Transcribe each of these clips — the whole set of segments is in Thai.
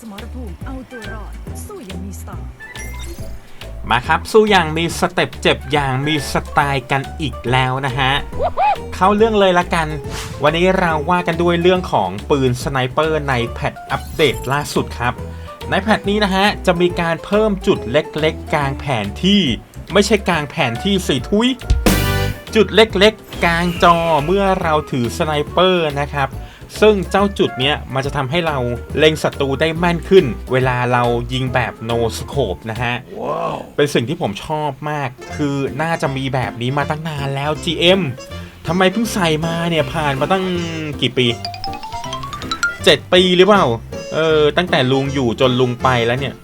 สมรภูมิเอาตัวรอด สู้อยังมีสไตล์มาครับ สู้อย่างมีสเต็ปเจ็บอย่างมีสไตล์กันอีกแล้วนะฮะ เข้าเรื่องเลยละกัน วันนี้เราว่ากันด้วยเรื่องของปืนสไนเปอร์ในแพทอัปเดตล่าสุดครับ ในแพทนี้นะฮะ จะมีการเพิ่มจุดเล็กๆ กลางแผนที่ ไม่ใช่กลางแผนที่สีทุย จุดเล็กๆ กลางจอเมื่อเราถือสไนเปอร์นะครับ ซึ่งเจ้าจุดเนี้ยมันจะทำให้เราเล็งศัตรูได้แม่นขึ้น เวลาเรายิงแบบโนสโคปนะฮะเป็นสิ่งที่ผมชอบมาก คือน่าจะมีแบบนี้มาตั้งนานแล้ว GM ทำไมเพิ่งใส่มาเนี่ยผ่านมาตั้งกี่ปี 7 ปีหรือเปล่า เออ ตั้งแต่ลุงอยู่จนลุงไปแล้วเนี่ย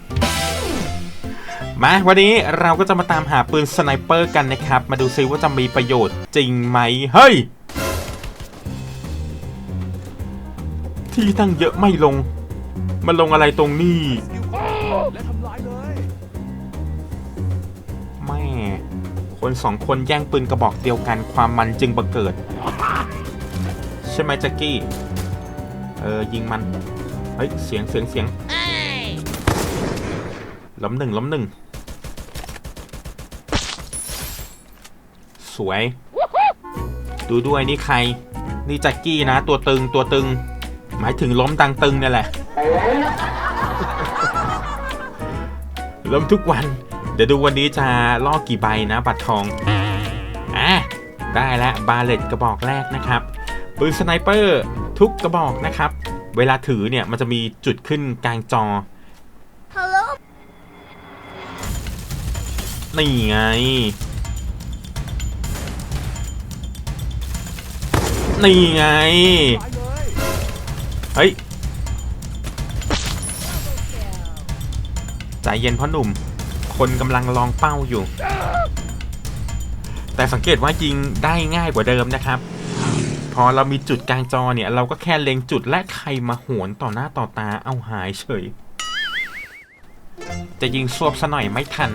มาวันนี้เราก็จะมาตามหาปืนสไนเปอร์กันนะครับ มาดูซิว่าจะมีประโยชน์จริงไหม เฮ้ย ที่ตั้งเยอะไม่ลง มันลงอะไรตรงนี้ และทำลายเลยแม่ คนสองคนแย่งปืนกระบอกเดียวกันความมันจึงบังเกิด ใช่ไหมแจ็กกี้ เออ ยิงมัน เฮ้ย เสียงเสียงเสียงล้มหนึ่งล้มหนึ่ง สวย ดูด้วยนี่ใคร นี่แจ็กกี้นะ ตัวตึงตัวตึง หมายถึงล้มดังตึงนี่แหละ ล้มทุกวัน เดี๋ยวดูวันนี้จะล่อกี่ใบนะ บัตรทองอะได้แล้วบาเลตกระบอกแรกนะครับ ปืนสไนเปอร์ทุกกระบอกนะครับ เวลาถือเนี่ยมันจะมีจุดขึ้นกลางจอนี่ไง นี่ไงตาย เลยเฮ้ยใจเย็นพ่อหนุ่ม คนกำลังลองเป้าอยู่ แต่สังเกตว่ายิงได้ง่ายกว่าเดิมนะครับ พอเรามีจุดกลางจอเนี่ย เราก็แค่เล็งจุดและใครมาโหนต่อหน้าต่อตาเอาหายเฉย จะยิงซวบซะหน่อยไม่ทัน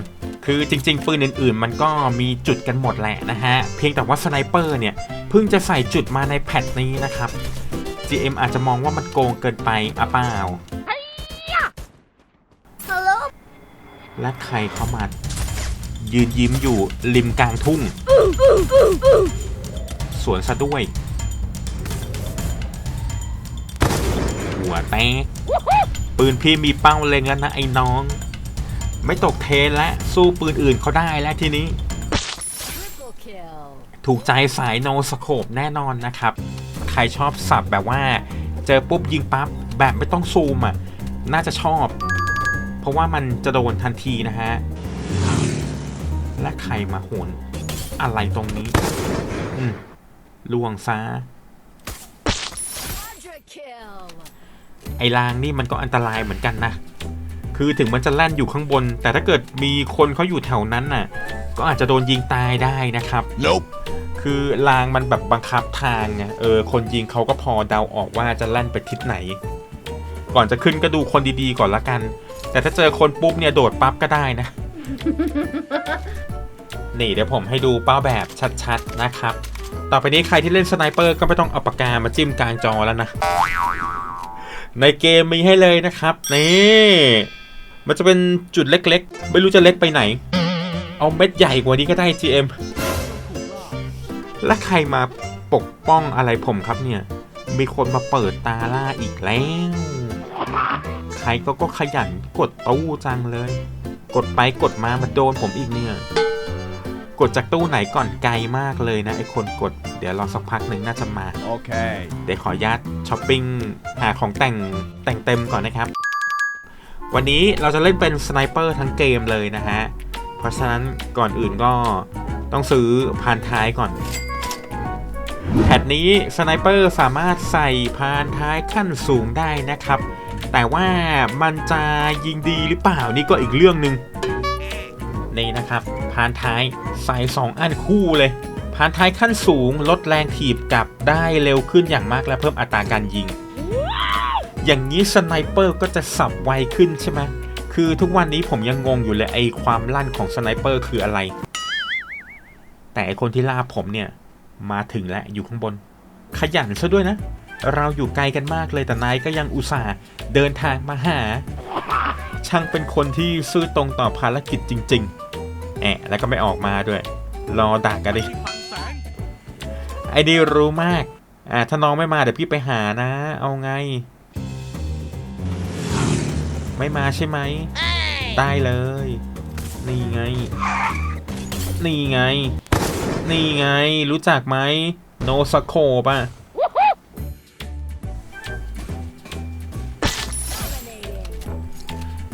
คือจริง ๆ ปืนอื่น ๆ มันก็มีจุดกันหมดแหละนะฮะ เพียงแต่ว่าสไนเปอร์เนี่ยเพิ่งจะใส่จุดมาในแพทนี้นะครับ GM อาจจะมองว่ามันโกงเกินไปอะเปล่าและใครเข้ามายืนยิ้มอยู่ริมกลางทุ่ง สวนซะด้วย หัวแตกปืนพี่มีเป้าเล็งแล้วนะไอ้น้อง ไม่ตกเทรนและสู้ปืนอื่นเขาได้แล้วทีนี้ Triple kill ถูกใจสายโนสโคปแน่นอนนะครับใค รชอบสับแบบว่า เจอปุ๊บยิงปั๊บแบบไม่ต้องซูมอะ น่าจะชอบ เพราะว่ามันจะโดนทันทีนะฮะ และใครมาโหนอะไรตรงนี้ อืมลวงซา Quadra kill ไอ้รางนี่มันก็อันตรายเหมือนกันนะ คือถึงมันจะแล่นอยู่ข้างบน แต่ถ้าเกิดมีคนเขาอยู่แถวนั้นน่ะ ก็อาจจะโดนยิงตายได้นะครับ Nope คือรางมันแบบบังคับทางไงเออคนยิงเขาก็พอเดาออกว่าจะแล่นไปทิศไหน ก่อนจะขึ้นก็ดูคนดีๆก่อนละกัน แต่ถ้าเจอคนปุ๊บเนี่ยโดดปั๊บก็ได้นะ นี่เดี๋ยวผมให้ดูเป้าแบบชัดๆนะครับ ต่อไปนี้ใครที่เล่นสไนเปอร์ก็ไม่ต้องเอาปากกามาจิ้มกลางจอแล้วนะ ในเกมมีให้เลยนะครับ นี่ มันจะเป็นจุดเล็กๆ ไม่รู้จะเล็กไปไหน เอาเม็ดใหญ่กว่านี้ก็ได้ GM และใครมาปกป้องอะไรผมครับเนี่ย มีคนมาเปิดตาล่าอีกแล้ว ใครก็ก็ขยันกดตู้จังเลย กดไปกดมามันโดนผมอีกเนี่ย กดจากตู้ไหนก่อนไกลมากเลยนะไอคนกด เดี๋ยวรอสักพักหนึ่งน่าจะมา Okay เดี๋ยวขออนุญาตช้อปปิ้งหาของแต่งแต่งเต็มก่อนนะครับ วันนี้เราจะเล่นเป็นสไนเปอร์ทั้งเกมเลยนะฮะ เพราะฉะนั้นก่อนอื่นก็ต้องซื้อพานท้ายก่อน แพทนี้สไนเปอร์สามารถใส่พานท้ายขั้นสูงได้นะครับ แต่ว่ามันจะยิงดีหรือเปล่านี่ก็อีกเรื่องหนึ่งนี่นะครับ พานท้ายใส่2อันคู่เลย พานท้ายขั้นสูงลดแรงถีบกลับได้เร็วขึ้นอย่างมากและเพิ่มอัตราการยิง อย่างนี้สไนเปอร์ก็จะสับไวขึ้นใช่ไหมคือทุกวันนี้ผมยังงงอยู่เลยไอความลั่นของสไนเปอร์คืออะไร แต่ไอคนที่ล่าผมเนี่ย มาถึงแล้วอยู่ข้างบน ขยันซะด้วยนะ เราอยู่ไกลกันมากเลยแต่นายก็ยังอุตส่าห์เดินทางมาหา ช่างเป็นคนที่ซื่อตรงต่อภารกิจจริง ๆ แอะแล้วก็ไม่ออกมาด้วย รอดักกันดิที่พังแสงไอ้นี่รู้มาก อ่าถ้าน้องไม่มาเดี๋ยวพี่ไปหานะ เอาไง ไม่มาใช่ไหม ได้เลย นี่ไง นี่ไง นี่ไงรู้จักไหมโนสโคปอะ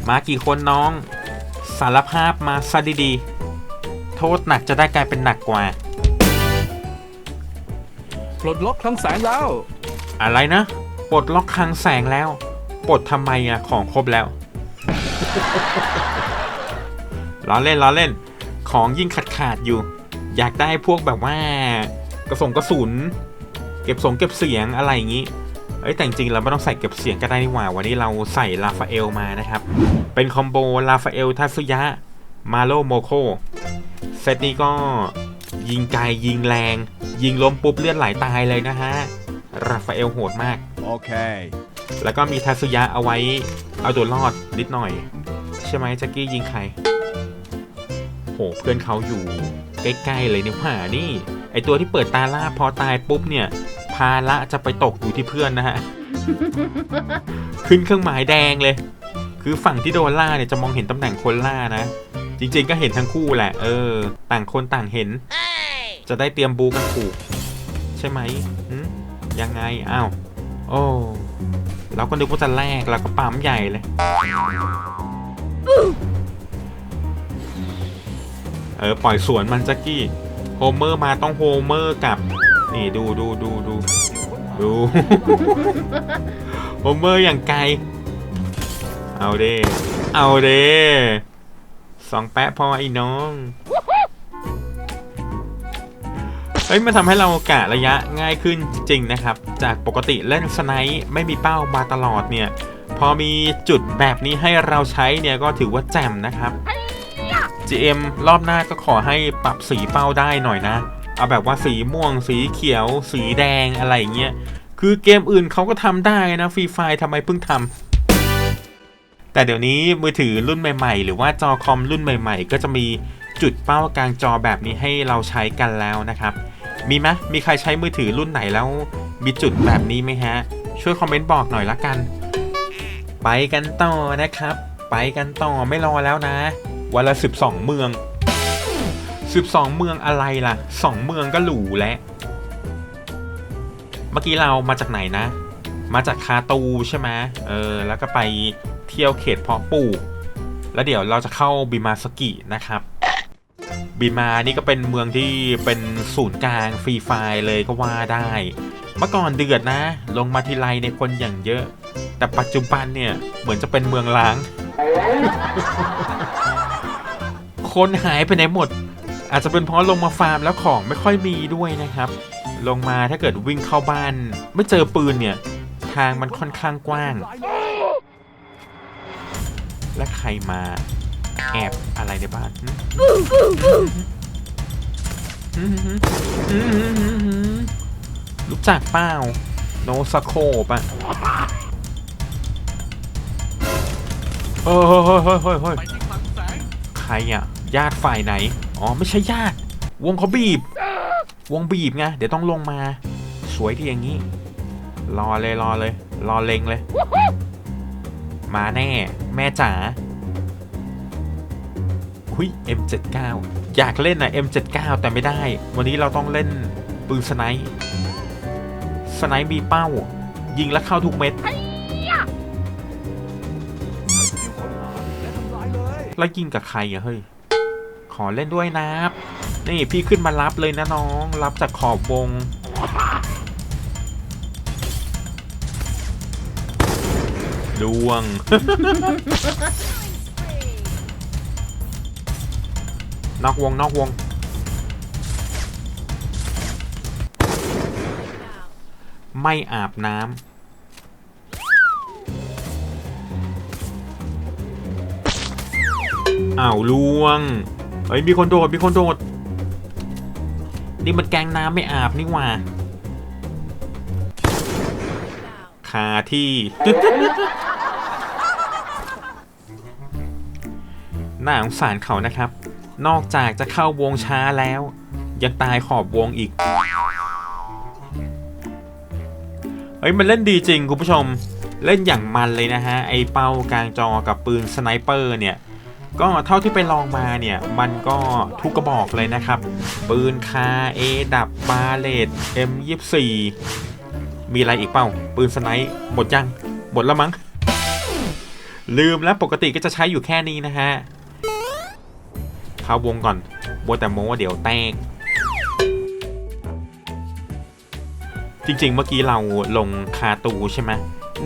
มากี่คนน้อง สารภาพมาซะดีๆ โทษหนักจะได้กลายเป็นหนักกว่า ปลดล็อกคลังแสงแล้ว อะไรนะ ปลดล็อกคลังแสงแล้ว ปลดทำไมอะของครบแล้ว ล้อเล่นล้อเล่น ของยิ่งขาดขาดๆอยู่ อยากได้พวกแบบว่ากระสงกระสุน เก็บสงเก็บเสียงอะไรอย่างนี้เอ้ยแต่จริงๆเราไม่ต้องใส่เก็บเสียงก็ได้นี่หว่า วันนี้เราใส่ลาฟาเอลมานะครับ เป็นคอมโบลาฟาเอลทัสุยะ มาโลโมโคเซตนี้ก็ยิงไกลยิงแรง ยิงล้มปุ๊บเลือดไหลตายเลยนะฮะราฟาเอลโหดมากโอเค แล้วก็มีทัสุยะเอาไว้เอาตัวรอดนิดหน่อย ใช่ไหมแจ็กกี้ยิงใครโหเพื่อนเขาอยู่ ใกล้ๆเลยเนี่ยว่านี่ไอตัวที่เปิดตาล่าพอตายปุ๊บเนี่ยภาระจะไปตกอยู่ที่เพื่อนนะฮะขึ้นเครื่องหมายแดงเลย คือฝั่งที่โดนล่าเนี่ยจะมองเห็นตำแหน่งคนล่านะ จริงๆก็เห็นทั้งคู่แหละ เออ ต่างคนต่างเห็น จะได้เตรียมบูกันถูก ใช่ไหมยังไงอ้าวโอ้เราก็นึกว่าจะแลกเราก็ปั๊มใหญ่เลย ออปล่อยสวนมันจักกี้โฮเมอร์มาต้องโฮเมอร์กับ นี่ดูดูดูดูดูโฮเมอร์อย่างไกล เอาเด้เอาเด้สองแปะพอไอ้น้องเฮ้ยมันทำให้เรากะระยะง่ายขึ้นจริงนะครับ จากปกติเล่นสไนป์ไม่มีเป้ามาตลอดเนี่ย พอมีจุดแบบนี้ให้เราใช้เนี่ยก็ถือว่าแจ่มนะครับ GM รอบหน้าก็ขอให้ปรับสีเป้าได้หน่อยนะ เอาแบบว่าสีม่วง สีเขียว สีแดงอะไรเงี้ย คือเกมอื่นเขาก็ทำได้นะฟรีไฟทำไมเพิ่งทำแต่เดี๋ยวนี้มือถือรุ่นใหม่ๆ หรือว่าจอคอมรุ่นใหม่ ๆ ก็จะมีจุดเป้ากลางจอแบบนี้ให้เราใช้กันแล้วนะครับ มีไหมมีใครใช้มือถือรุ่นไหนแล้วมีจุดแบบนี้ไหมฮะ ช่วยคอมเมนต์บอกหน่อยละกัน ไปกันต่อนะครับ ไปกันต่อไม่รอแล้วนะ วันละ 12 เมือง 12 เมืองอะไรล่ะ 2 เมืองก็หรูแล้ว เมื่อกี้เรามาจากไหนนะ มาจากคาตูใช่ไหมเออ แล้วก็ไปเที่ยวเขตเพาะปลูก แล้วเดี๋ยวเราจะเข้าบิมาสกินะครับ บิมานี่ก็เป็นเมืองที่เป็นศูนย์กลางฟรีไฟเลยก็ว่าได้ เมื่อก่อนเดือดนะ ลงมาทีไรในคนอย่างเยอะ แต่ปัจจุบันเนี่ยเหมือนจะเป็นเมืองล้าง คนหายไปไหนหมด อาจจะเป็นเพราะลงมาฟาร์มแล้วของไม่ค่อยมีด้วยนะครับ ลงมาถ้าเกิดวิ่งเข้าบ้าน ไม่เจอปืนเนี่ย ทางมันค่อนข้างกว้าง และใครมาแอบอะไรในบ้านรู้จักเป้าโนสโคปะเฮ้ยเฮ้ยเฮ้ยใครอะ ญาติฝ่ายไหน อ๋อ ไม่ใช่ญาติ วงเขาบีบ วงบีบไง เดี๋ยวต้องลงมา สวยที่อย่างนี้ รอเลยรอเลย รอเล็งเลย มาแน่ แม่จ๋าหุย M79 อยากเล่นนะ M79 แต่ไม่ได้ วันนี้เราต้องเล่นปืนสไนป์สไนป์มีเป้า ยิงแล้วเข้าทุกเม็ดสกิลค้นหาและทำลายเลยแล้วยิงกับใครอะเฮ้ย ขอเล่นด้วยนะนี่พี่ขึ้นมารับเลยนะน้อง รับจากขอบวง ดวง นอกวงนอกวง ไม่อาบน้ำอ้าวล่วง เฮ้ยมีคนโดดมีคนโดดนี่มันแกงน้ำไม่อาบนี่หว่าคาที่ น่าสงสารเขานะครับ นอกจากจะเข้าวงช้าแล้ว ยังตายขอบวงอีก เฮ้ย มันเล่นดีจริงคุณผู้ชม เล่นอย่างมันเลยนะฮะ ไอเป้ากลางจอกับปืนสไนเปอร์เนี่ย ก็เท่าที่ไปลองมาเนี่ย มันก็ทุกกระบอกเลยนะครับ ปืนคาเอดับบาเลต M24 มีอะไรอีกเป้าปืนสไนป์หมดยัง หมดแล้วมั้ง ลืมแล้วปกติก็จะใช้อยู่แค่นี้นะฮะ เข้าวงก่อนบัวแต่โมเดี๋ยวแตกจริงๆ เมื่อกี้เราลงคาตูใช่ไหม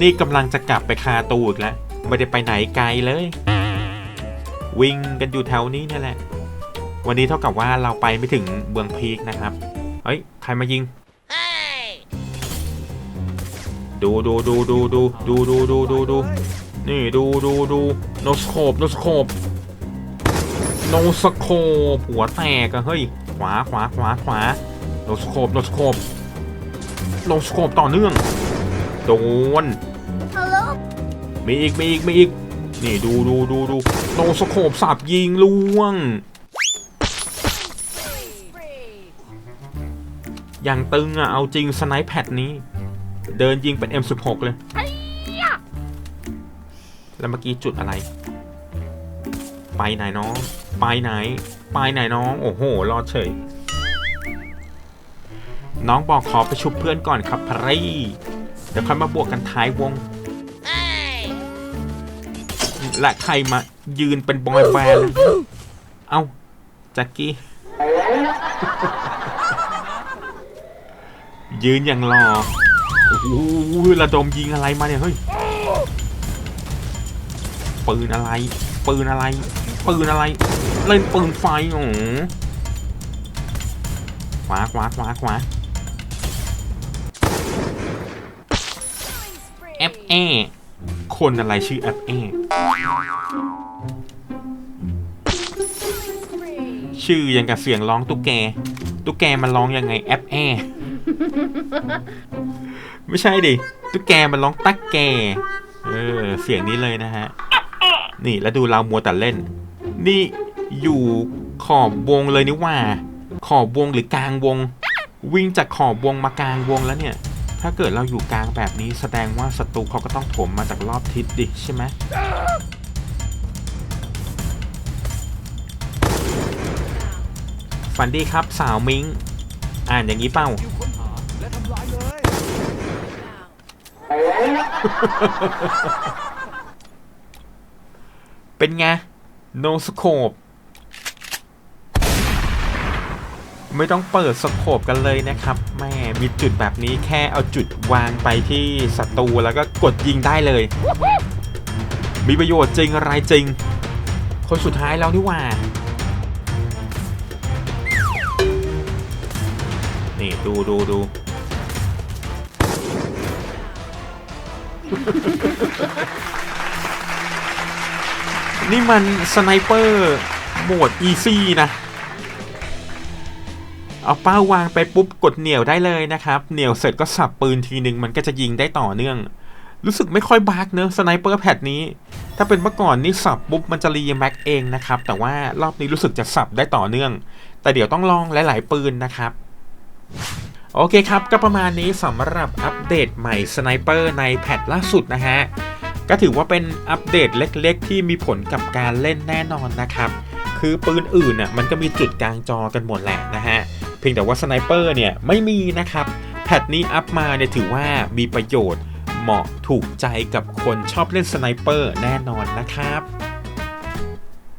นี่กำลังจะกลับไปคาตูอีกแล้ว ไม่ได้ไปไหนไกลเลย วิ่งกันอยู่แถวนี้นี่แหละ วันนี้เท่ากับว่าเราไปไม่ถึงเบืองพีกนะครับ เฮ้ย ใครมายิง ดูดูดูดูดูดูดูดูดูดูนี่ดูดูดูโนสโคปโนสโคปโนสโคปหัวแตกอะเฮ้ย ขวาขวาขวาขวาโนสโคปโนสโคปโนสโคปต่อเนื่อง โดนมีอีกมีอีกมีอีก นี่ดูดูดูดูโนสโคปสับยิงล่วง อย่างตึงอะเอาจริงสไนป์แพดนี้ เดินยิงเป็น M16 เลย แล้วเมื่อกี้จุดอะไร ไปไหนน้อง ไปไหน ไปไหนน้อง โอ้โห รอดเฉย น้องบอกขอไปชุบเพื่อนก่อนครับพรีเดี๋ยวค่อยมาบวกกันท้ายวง และใครมายืนเป็นบอยแบนด์เลยเอ้าแจ็คกี้ ยืนอย่างรอโอ้โหระดมยิงอะไรมาเนี่ย เฮ้ย ปืนอะไร ปืนอะไร ปืนอะไร เล่นปืนไฟโอ้โหขวาขวาขวาขวา F A คนอะไรชื่อ F A ชื่อยังกับเสียงร้องตุ๊กแก ตุ๊กแกมันร้องยังไง F A ไม่ใช่ดิ ตุ๊กแกมันร้องตักแก เออ เสียงนี้เลยนะฮะ นี่แล้วดูเรามัวแต่เล่น นี่อยู่ขอบวงเลยนี่ว่า ขอบวงหรือกลางวง วิ่งจากขอบวงมากลางวงแล้วเนี่ย ถ้าเกิดเราอยู่กลางแบบนี้แสดงว่าศัตรูเขาก็ต้องโถมมาจากรอบทิศดิใช่ไหมฝันดีครับสาวมิง อ่านอย่างนี้เป้าคิวค้นหาและทำลายเลยเป็นไง โนสโคป ไม่ต้องเปิดสโคปกันเลยนะครับแม่มีจุดแบบนี้แค่เอาจุดวางไปที่ศัตรูแล้วก็กดยิงได้เลย มีประโยชน์จริงอะไรจริง คนสุดท้ายแล้วนี่ว่า นี่ดูดูดูนี่มันสไนเปอร์โหมดอีซี่นะ เอาเป้าวางไปปุ๊บกดเหนี่ยวได้เลยนะครับ เหนี่ยวเสร็จก็สับปืนทีหนึ่งมันก็จะยิงได้ต่อเนื่อง รู้สึกไม่ค่อยบาร์กเนอะสไนเปอร์แพดนี้ ถ้าเป็นเมื่อก่อนนี่สับปุ๊บมันจะรีแม็กเองนะครับ แต่ว่ารอบนี้รู้สึกจะสับได้ต่อเนื่อง แต่เดี๋ยวต้องลองหลาย ๆ ปืนนะครับโอเคครับ ก็ประมาณนี้สำหรับอัปเดตใหม่สไนเปอร์ในแพทล่าสุดนะฮะ ก็ถือว่าเป็นอัปเดตเล็กๆ ที่มีผลกับการเล่นแน่นอนนะครับ คือปืนอื่นน่ะมันก็มีจุดกลางจอกันหมดแหละนะฮะ พียงแต่ว่าสไนเปอร์เนี่ยไม่มีนะครับ แพทนี้อัพมาเนี่ยถือว่ามีประโยชน์เหมาะถูกใจกับคนชอบเล่นสไนเปอร์แน่นอนนะครับ